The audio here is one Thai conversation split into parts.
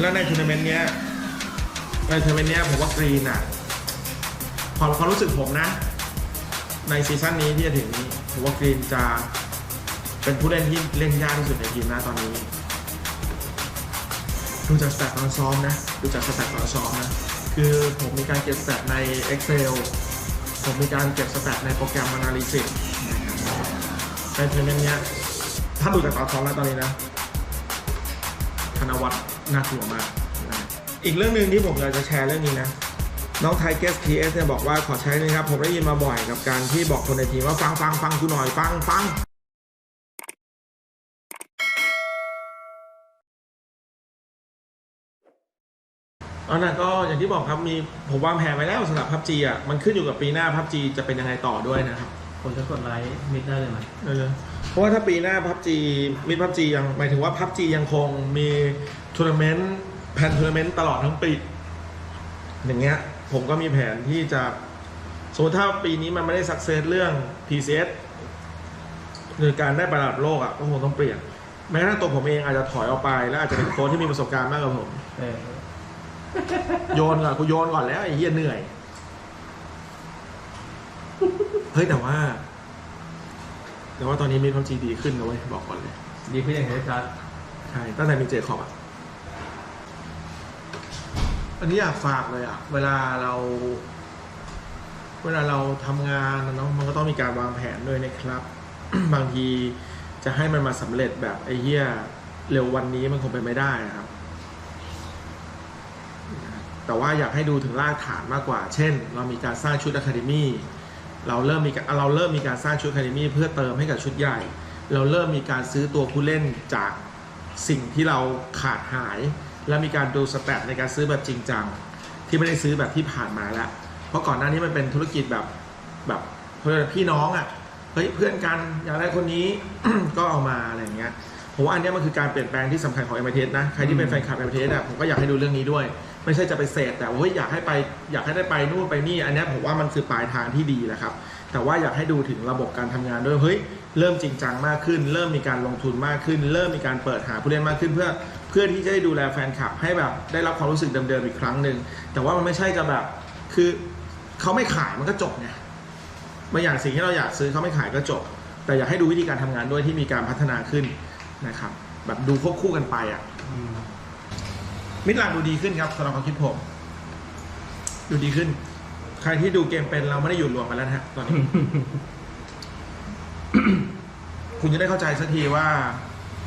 แล้วในทัวร์นาเมนต์เนี้ยในทัวร์นาเมนต์เนี้ยผมว่ากรีนอะความความรู้สึกผมนะ ในซีซั่นนี้ที่จะถึงนี้ผมว่ากรีนจะเป็นผู้เล่นที่เล่นยากที่สุดในทีมนะตอนนี้ดูจากสแตทตอนซ้อมนะดูจากสแตทตอนซ้อมนะคือผมมีการเก็บสแตทใน Excel ผมมีการเก็บสแตทในโปรแกรม Analysis นะครับในทัวร์นาเมนต์เนี้ยถ้าดูจากตอนซ้อมแล้วตอนนี้นะ นวัฒน์น่ากลัวมากนะอีกเรื่องหนึ่งที่ผมอยากจะแชร์เรื่องนี้นะ น้องไทเกสทีเอสเนี่ยบอกว่าขอใช้นะครับ ผมได้ยินมาบ่อยกับการที่บอกคนในทีมว่าฟังฟังฟังกูหน่อยฟังฟังอันนั้นก็อย่างที่บอกครับมีผมวางแผนไว้แล้วสำหรับพับจีอะมันขึ้นอยู่กับปีหน้าพับจีจะเป็นยังไงต่อด้วยนะครับ ผมจะกดไลค์มิดได้เลยไหมเออเพราะว่าถ้าปีหน้าพับจีมิดพับจียังหมายถึงว่าพับจียังคงมีทัวร์นาเมนต์แพนทัวร์นาเมนต์ตลอดทั้งปี อย่างเงี้ย ผมก็มีแผนที่จะสมมติถ้าปีนี้มันไม่ได้สักเซสเรื่อง PCS หรือการได้ประดับโลกอะก็คงต้องเปลี่ยน แม้กระทั่งตัวผมเองอาจจะถอยออกไป แล้วอาจจะเป็นโค้ชที่มีประสบการณ์มากกว่าผม เออ โยนก่อนกูโยนก่อนแล้วไอ้เหี้ยเหนื่อย เฮ้ยแต่ว่า แต่ว่าตอนนี้มีความจีดีขึ้นนะเว้ยบอกก่อนเลย ดีขึ้นอย่างเห็นได้ชัดใช่ตั้งแต่มีเจคอบอะอันนี้อยากฝากเลยอะเวลาเรา เวลาเราทำงานนะเนาะมันก็ต้องมีการวางแผนด้วยนะครับ บางทีจะให้มันมาสำเร็จแบบไอ้เหี้ยเร็ววันนี้มันคงเป็นไม่ได้อะครับ แต่ว่าอยากให้ดูถึงรากฐานมากกว่า เช่น เรามีการสร้างชุดอะคาเดมี่ เราเริ่มมีการเราเริ่มมีการสร้างชุดอะคาเดมี่เพื่อเติมให้กับชุดใหญ่ เราเริ่มมีการซื้อตัวผู้เล่นจากสิ่งที่เราขาดหาย และมีการดูสแตทในการซื้อแบบจริงจัง ที่ไม่ได้ซื้อแบบที่ผ่านมาแล้ว เพราะก่อนหน้านี้มันเป็นธุรกิจแบบแบบเพื่อนพี่น้องอะ่ะเฮ้ยเพื่อนกันอยากได้คนนี้ก็เอามาอะไรอย่างเงี้ยผมว่าอันนี้มันคือการเปลี่ยนแปลงที่สำคัญของ m อ t นะใครที่เป็นแฟนคลับ m อ t อะผมก็อยากให้ดูเรื่องนี้ด้วย ไม่ใช่จะไปเสพแต่ว่าเฮ้ยอยากให้ไปอยากให้ได้ไปนู่นไปนี่ อันนี้ผมว่ามันคือปลายทางที่ดีแหละครับ แต่ว่าอยากให้ดูถึงระบบการทำงานด้วยเฮ้ยเริ่มจริงจังมากขึ้น เริ่มมีการลงทุนมากขึ้น เริ่มมีการเปิดหาผู้เล่นมากขึ้นเพื่อเพื่อที่จะได้ดูแลแฟนคลับ ให้แบบได้รับความรู้สึกเดิมๆอีกครั้งหนึ่งแต่ว่ามันไม่ใช่จะแบบคือเขาไม่ขายมันก็จบไงบางอย่างสิ่งที่เราอยากซื้อเขาไม่ขายก็จบ แต่อยากให้ดูวิธีการทำงานด้วยที่มีการพัฒนาขึ้นนะครับ แบบดูควบคู่กันไปอะ มิดลานดูดีขึ้นครับสำหรับความคิดผม ดูดีขึ้น ใครที่ดูเกมเป็นเราไม่ได้อยู่รวมกันแล้วนะฮะตอนนี้ คุณจะได้เข้าใจสักทีว่า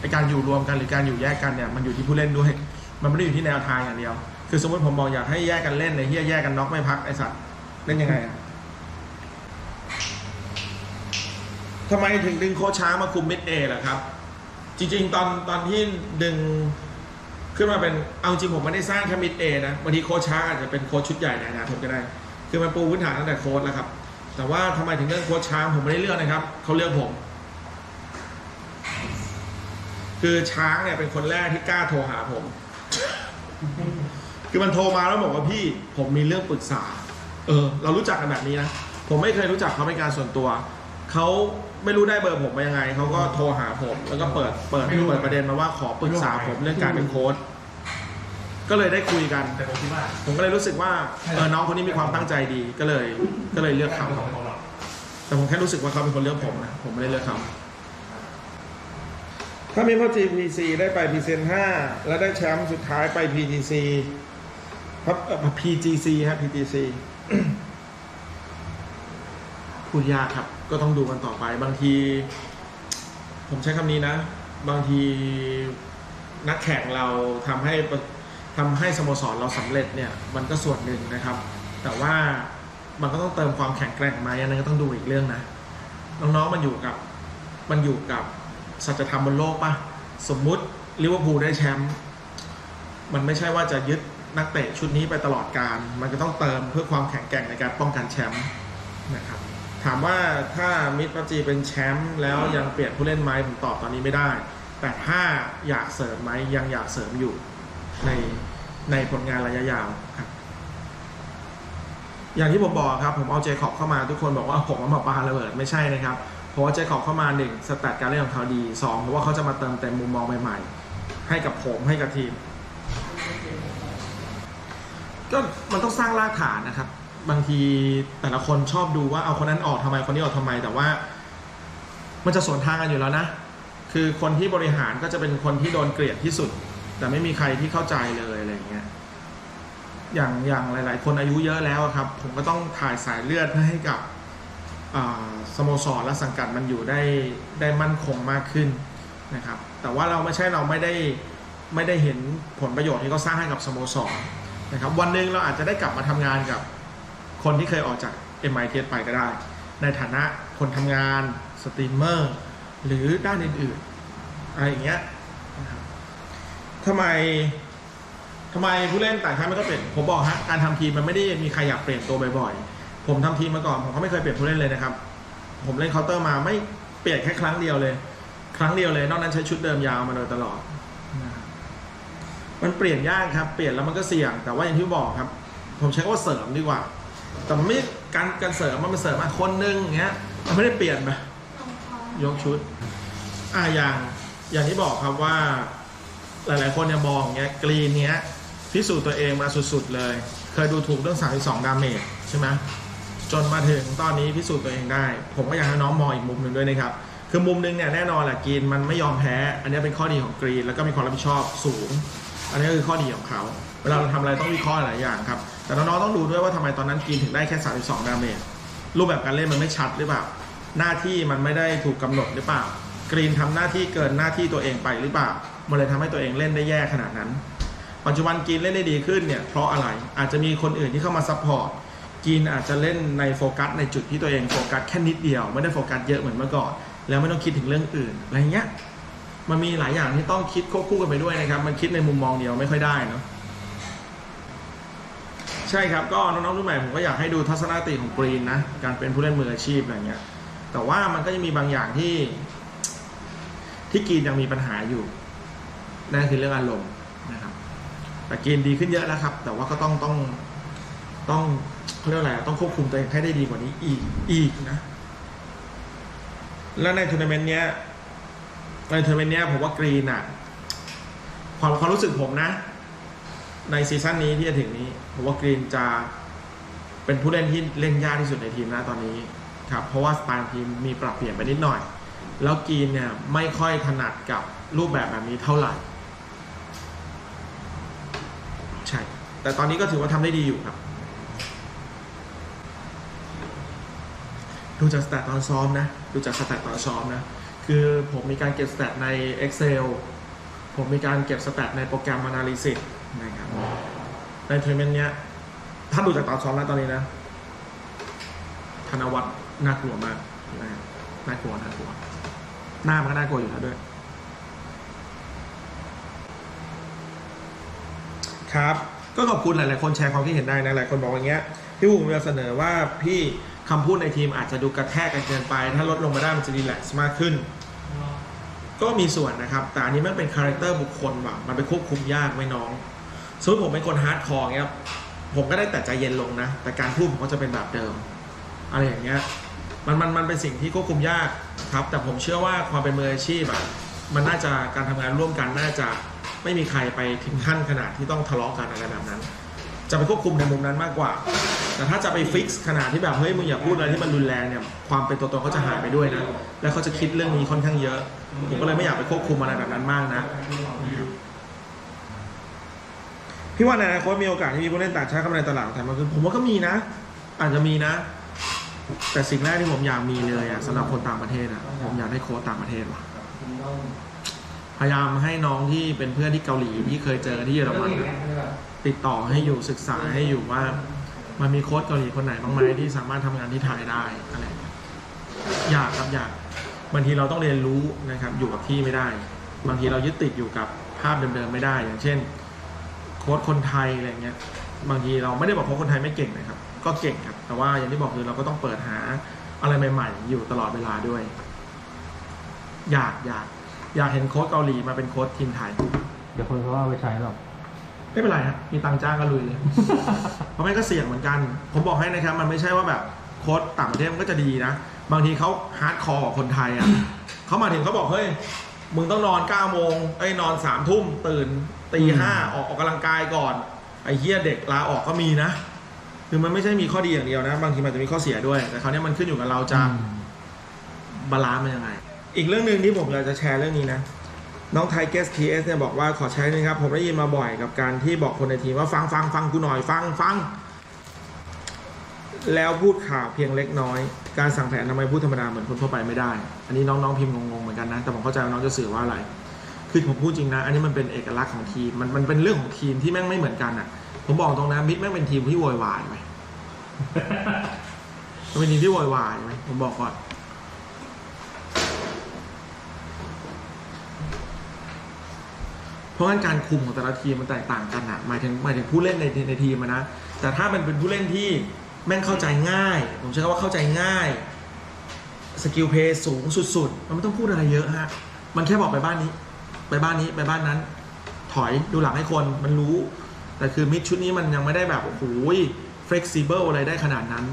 ไอการอยู่รวมกันหรือการอยู่แยกกันเนี่ยมันอยู่ที่ผู้เล่นด้วย มันไม่ได้อยู่ที่แนวทางอย่างเดียว คือสมมติผมบอกอยากให้แยกกันเล่นในเฮียแยกกันน็อกไม่พักไอสัตว์เล่นยังไงอะทำไมถึงดึงโค้ชช้างมาคุมมิดเอล่ะครับ จริง ๆ ตอนตอนที่ดึง ขึ้นมาเป็นเอาจริงผมไม่ได้สร้างแค่มิดเอนะบางทีโค้ชช้างอาจจะเป็นโค้ชชุดใหญ่ในอนาคตก็ได้ คือมันปูพื้นฐานตั้งแต่โค้ชแล้วครับ แต่ว่าทำไมถึงเลือกโค้ชช้างผมไม่ได้เลือกนะครับเขาเลือกผม คือช้างเนี่ยเป็นคนแรกที่กล้าโทรหาผม คือมันโทรมาแล้วบอกว่าพี่ผมมีเรื่องปรึกษา เออ เรารู้จักกันแบบนี้นะผมไม่เคยรู้จักเขาเป็นการส่วนตัว เขาไม่รู้ได้เบอร์ผมมายังไง เขาก็โทรหาผม แล้วก็เปิดเปิดเปิดประเด็นมาว่าขอปรึกษาผมเรื่องการเป็นโค้ชก็เลยได้คุยกัน แต่ผมคิดว่า ผมก็เลยรู้สึกว่าเออน้องคนนี้มีความตั้งใจดีก็เลย ก็เลยเลือกเขาของเราแต่ผมแค่รู้สึกว่าเขาเป็นคนเลือกผมนะผมไม่ได้เลือกเขาถ้ามีพ่อ GPC ได้ไป p ีเซน5แล้วได้แชมป์สุดท้ายไป PGC ครับเอ่อ PGC ฮะ PGC พูดยากครับ ก็ต้องดูกันต่อไป บางที ผมใช้คำนี้นะ บางทีนักแข่งเราทำให้ประทำให้สโมสรเราสำเร็จเนี่ย มันก็ส่วนหนึ่งนะครับ แต่ว่ามันก็ต้องเติมความแข็งแกร่งไหมอันนั้นก็ต้องดูอีกเรื่องนะ น้องๆมันอยู่กับมันอยู่กับสัจธรรมบนโลกปะสมมุติลิเวอร์พูลได้แชมป์มันไม่ใช่ว่าจะยึดนักเตะชุดนี้ไปตลอดการ มันก็ต้องเติมเพื่อความแข็งแกร่งในการป้องกันแชมป์นะครับ ถามว่าถ้ามิดปัจีเป็นแชมป์แล้วยังเปลี่ยนผู้เล่นไหมผมตอบตอนนี้ไม่ได้ แต่ถ้าอยากเสริมไหมยังอยากเสริมอยู่ในในผลงานระยะยาวครับอย่างที่ผมบอกครับ ผมเอาเจคอบเข้ามาทุกคนบอกว่าผมเอามาปาระเบิดไม่ใช่นะครับเพราะว่าเจคอบเข้ามาหนึ่งสแตทการเล่นของเขาดีสองเพราะว่าเขาจะมาเติมเต็มมุมมองใหม่ๆ ให้กับผมให้กับทีม ก็มันต้องสร้างรากฐานนะครับ บางทีแต่ละคนชอบดูว่าเอาคนนั้นออกทำไมคนนี้ออกทำไม แต่ว่า มันจะสวนทางกันอยู่แล้วนะ คือคนที่บริหารก็จะเป็นคนที่โดนเกลียดที่สุด แต่ไม่มีใครที่เข้าใจเลยอะไรอย่างเงี้ยอย่างอย่างหลาย ๆ คนอายุเยอะแล้วครับ ผมก็ต้องถ่ายสายเลือดเพื่อให้กับสโมสรและสังกัดมันอยู่ได้ได้มั่นคงมากขึ้นนะครับ แต่ว่าเราไม่ใช่เราไม่ได้ไม่ได้เห็นผลประโยชน์ที่เขาสร้างให้กับสโมสรนะครับ วันหนึ่งเราอาจจะได้กลับมาทำงานกับ คนที่เคยออกจาก MIT ไปก็ได้ ในฐานะคนทำงานสตรีมเมอร์หรือด้านอื่นๆ อะไรอย่างเงี้ยนะครับทำไมทำไมผู้เล่นต่างชาติไม่ก็เปลี่ยนผมบอกฮะการทำทีมมันไม่ได้มีใครอยากเปลี่ยนตัวบ่อยๆ ผมทำทีมมาก่อนผมก็ไม่เคยเปลี่ยนผู้เล่นเลยนะครับ ผมเล่นเคาน์เตอร์มาไม่เปลี่ยนแค่ครั้งเดียวเลย ครั้งเดียวเลย นอกนั้นใช้ชุดเดิมยาวมาโดยตลอดมันเปลี่ยนยากครับ เปลี่ยนแล้วมันก็เสี่ยง แต่ว่าอย่างที่บอกครับ ผมใช้คำว่าเสริมดีกว่า แต่มันไม่การการเสริมมันเป็นเสริมมาคนหนึงอย่างเงี้ยมันไม่ได้เปลี่ยนไปยกชุดอ่าอย่างอย่างที่บอกครับว่า หลาย ๆ คนเนี่ยมองเงี้ยกรีนเนี้ยพิสูจน์ตัวเองมาสุด ๆ เลย เคยดูถูกเรื่อง32ดาเมจใช่ไหมจนมาถึงตอนนี้พิสูจน์ตัวเองได้ ผมก็อยากให้น้องมองอีกมุมหนึ่งด้วยนะครับ คือมุมหนึ่งเนี่ยแน่นอนแหละกรีนมันไม่ยอมแพ้ อันนี้เป็นข้อดีของกรีนแล้วก็มีความรับผิดชอบสูง อันนี้คือข้อดีของเขา เวลาเราทำอะไรต้องวิเคราะห์หลายอย่างครับ แต่น้องๆต้องดูด้วยว่าทำไมตอนนั้นกรีนถึงได้แค่ 32 ดาเมจรูปแบบการเล่นมันไม่ชัดหรือเปล่า หน้าที่มันไม่ได้ถูกกำหนดหรือเปล่า กรีนทำหน้าที่เกินหน้าที่ตัวเองไปหรือเปล่า มันเลยทำให้ตัวเองเล่นได้แย่ขนาดนั้น ปัจจุบันกรีนเล่นได้ดีขึ้นเนี่ยเพราะอะไร อาจจะมีคนอื่นที่เข้ามาซัพพอร์ตกรีนอาจจะเล่นในโฟกัสในจุดที่ตัวเองโฟกัสแค่นิดเดียว ไม่ได้โฟกัสเยอะเหมือนเมื่อก่อน แล้วไม่ต้องคิดถึงเรื่องอื่นอะไรเงี้ย มันมีหลายอย่างที่ต้องคิดควบคู่กันไปด้วยนะครับ มันคิดในมุมมองเดียวไม่ค่อยได้เนาะ ใช่ครับก็น้องๆรุ่นใหม่ผมก็อยากให้ดูทัศนคติของกรีนนะการเป็นผู้เล่นมืออาชีพอะไรเงี้ยแต่ว่ามันก็จะมีบางอย่างที่ ที่กรีนยังมีปัญหาอยู่นั่นคือเรื่องอารมณ์นะครับ แต่กรีนดีขึ้นเยอะแล้วครับ แต่ว่าก็ต้องต้องต้องเขาเรียกอะไรต้องควบคุมตัวเองให้ได้ดีกว่านี้อีกอีกนะ แล้วในทัวร์นาเมนต์เนี้ยในทัวร์นาเมนต์เนี้ยผมว่ากรีนอะความความรู้สึกผมนะ ในซีซั่นนี้ที่จะถึงนี้ผมว่ากรีนจะเป็นผู้เล่นที่เล่นยากที่สุดในทีมนะตอนนี้ครับเพราะว่าสไตล์ทีมมีปรับเปลี่ยนไปนิดหน่อย แล้วกรีนเนี่ยไม่ค่อยถนัดกับรูปแบบแบบนี้เท่าไหร่ ใช่ แต่ตอนนี้ก็ถือว่าทำได้ดีอยู่ครับดูจากสแตทตอนซ้อมนะดูจากสแตทตอนซ้อมนะคือผมมีการเก็บสแตทใน Excel ผมมีการเก็บสแตทในโปรแกรม Analysis นะครับในทัวร์นาเมนต์เนี้ย ถ้าดูจากตอนซ้อมแล้วตอนนี้นะ ธนวัฒน์น่ากลัวมากนะครับน่ากลัวน่ากลัว หน้ามันก็น่ากลัวอยู่แล้วด้วย ครับ ก็ขอบคุณหลาย ๆ คนแชร์ความคิดเห็นได้นะ หลายคนบอกอย่างเงี้ย พี่บุ๋มจะเสนอว่าพี่คำพูดในทีมอาจจะดูกระแทกกันเกินไป ถ้าลดลงมาได้มันจะรีแลกซ์มากขึ้น ก็มีส่วนนะครับ แต่อันนี้มันเป็นคาแรคเตอร์บุคคลว่ะ มันไปควบคุมยากไหมน้อง สมมติผมเป็นคนฮาร์ดคอร์เงี้ยผมก็ได้แต่ใจเย็นลงนะ แต่การพูดผมก็จะเป็นแบบเดิม อะไรอย่างเงี้ยมันมันมันเป็นสิ่งที่ควบคุมยากครับ แต่ผมเชื่อว่าความเป็นมืออาชีพอะมันน่าจะการทำงานร่วมกันน่าจะไม่มีใครไปถึงขั้นขนาดที่ต้องทะเลาะกันอะไรแบบนั้น จะไปควบคุมในมุมนั้นมากกว่า แต่ถ้าจะไปฟิกซ์ขนาดที่แบบเฮ้ยมึงอย่าพูดอะไรที่มันรุนแรงเนี่ยความเป็นตัวตนเขาจะหายไปด้วยนะ แล้วเขาจะคิดเรื่องนี้ค่อนข้างเยอะ ผมก็เลยไม่อยากไปควบคุมอะไรแบบนั้นมากนะ พี่ว่าในอนาคตมีโอกาสที่มีผู้เล่นต่างชาติเข้ามาในตลาดแต่มันคือผมว่าก็มีนะ อาจจะมีนะ แต่สิ่งแรกที่ผมอยากมีเลยอะสำหรับคนต่างประเทศอะผมอยากได้โค้ชต่างประเทศว่ะพยายามให้น้องที่เป็นเพื่อนที่เกาหลีที่เคยเจอที่เยอรมันอะติดต่อให้อยู่ศึกษาให้อยู่ว่า มันมีโค้ชเกาหลีคนไหนบ้างไหมที่สามารถทำงานที่ไทยได้อะไรอย่างเงี้ยอยากครับอยากบางทีเราต้องเรียนรู้นะครับอยู่กับที่ไม่ได้ บางทีเรายึดติดอยู่กับภาพเดิมๆไม่ได้ อย่างเช่น ค้ชคนไทยอะไรเงี้ยบางทีเราไม่ได้บอกโค้ชคนไทยไม่เก่งนะครับ ก็เก่งครับ แต่ว่าอย่างที่บอกคือเราก็ต้องเปิดหาอะไรใหม่ ๆ อยู่ตลอดเวลาด้วย อยากอยากอยากเห็นโค้ชเกาหลีมาเป็นโค้ชทีมไทย เดี๋ยวคนเขาเอาไปใช้หรอก ไม่เป็นไรฮะมีตังค์จ้างก็ลุยเลย เพราะไม่ก็เสี่ยงเหมือนกัน ผมบอกให้นะครับ มันไม่ใช่ว่าแบบโค้ชต่างประเทศมันก็จะดีนะ บางทีเขาฮาร์ดคอร์กว่าคนไทยอะ เขามาถึงเขาบอกเฮ้ย มึงต้องนอน9ก้าโมงไอ้ยนอนสามทุ่มตื่นตีห้าออกออกกำลังกายก่อน ไอ้เหี้ยเด็กลาออกก็มีนะ คือมันไม่ใช่มีข้อดีอย่างเดียวนะ บางทีมันจะมีข้อเสียด้วย แต่คราวนี้มันขึ้นอยู่กับเราจะอืมบาลานซ์มันยังไง อีกเรื่องหนึ่งที่ผมอยากจะแชร์เรื่องนี้นะ น้องไทเกสทีเอสเนี่ยบอกว่าขอใช้นะครับ ผมได้ยินมาบ่อยกับการที่บอกคนในทีมว่าฟังฟังฟังกูหน่อยฟังฟัง แล้วพูดข่าวเพียงเล็กน้อย การสั่งแผนทำไมพูดธรรมดาเหมือนคนทั่วไปไม่ได้ อันนี้น้องๆพิมพ์งงๆเหมือนกันนะ แต่ผมเข้าใจว่าน้องจะสื่อว่าอะไร คือผมพูดจริงนะ อันนี้มันเป็นเอกลักษณ์ของทีม มันมันเป็นเรื่องของทีมที่แม่งไม่เหมือนกันอะ ผมบอกตรงนะมิดแม่งเป็นทีมที่โวยวายไหมมันเป็นทีมที่โวยวายไหมผมบอกก่อน เพราะงั้นการคุมของแต่ละทีมมันแตกต่างกันอะ หมายถึงหมายถึงผู้เล่นในในทีมนะ แต่ถ้ามันเป็นผู้เล่นที่ แม่งเข้าใจง่าย ผมใช้คำว่าเข้าใจง่าย สกิลเพย์สูงสุด ๆ มันไม่ต้องพูดอะไรเยอะฮะ มันแค่บอกไปบ้านนี้ ไปบ้านนี้ไปบ้านนั้น ถอยดูหลังให้คนมันรู้ แต่คือมิดชุดนี้มันยังไม่ได้แบบโอ้โห flexible อะไรได้ขนาดนั้น